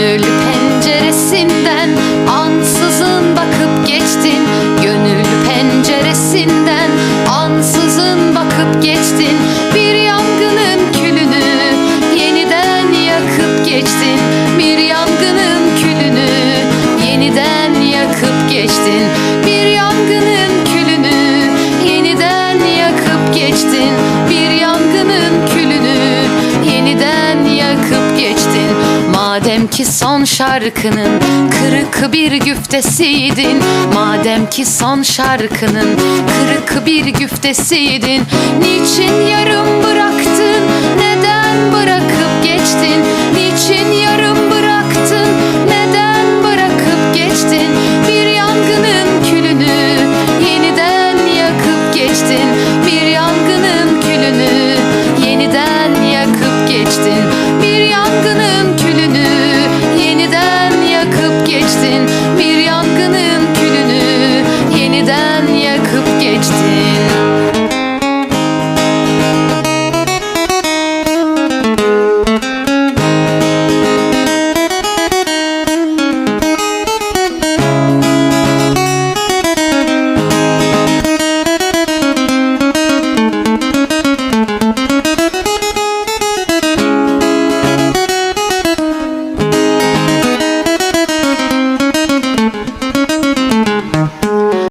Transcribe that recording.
не ki son şarkının kırık bir güftesiydin. Madem ki son şarkının kırık bir güftesiydin Niçin yarım bıraktın